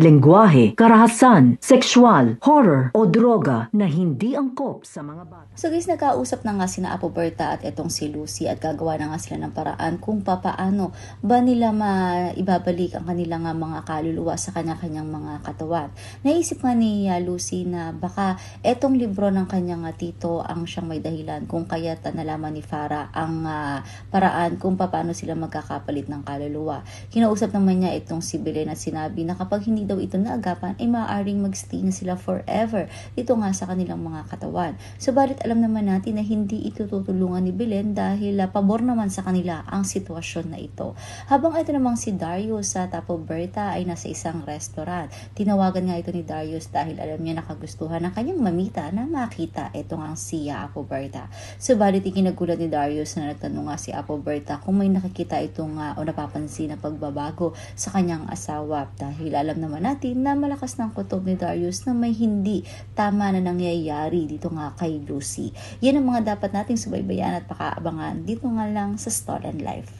lengguwahe, karahasan, sexual, horror o droga na hindi angkop sa mga bata. So guys, nagkausap na nga sina Apo Berta at itong si Lucy at gagawa na nga sila ng paraan kung papaano ba nila maibabalik ang kanilang mga kaluluwa sa kanya-kanyang mga katawan. Naisip nga ni uh, Lucy na baka etong libro ng kanyang tito ang siyang may dahilan kung kaya't nalaman ni Farah ang uh, paraan kung papaano sila magkakapalit ng kaluluwa. Kinausap naman niya itong si Belen at sinabi na kapag hindi daw ito naagapan ay maaaring magstay na sila forever dito nga sa kanilang mga katawan. Subalit alam naman natin na hindi ito tutulungan ni Belen dahil uh, pabor naman sa kanila ang sitwasyon na ito. Habang ito namang si Darius sa Tapo Berta ay nasa isang restaurant. Tinawagan nga ito ni Darius dahil alam niya nakagustuhan ng kanyang mamita na makita ito nga si Apo Berta. Subalit ikinagulat ni Darius na nagtanong nga si Apo Berta kung may nakikita itong uh, o napapansin na pagbabago sa kanyang asawa dahil alam naman natin na malakas ng kutob ni Darius na may hindi tama na nangyayari dito nga kay Lucy. Yan ang mga dapat nating subaybayan at pakaabangan dito nga lang sa Stolen Life.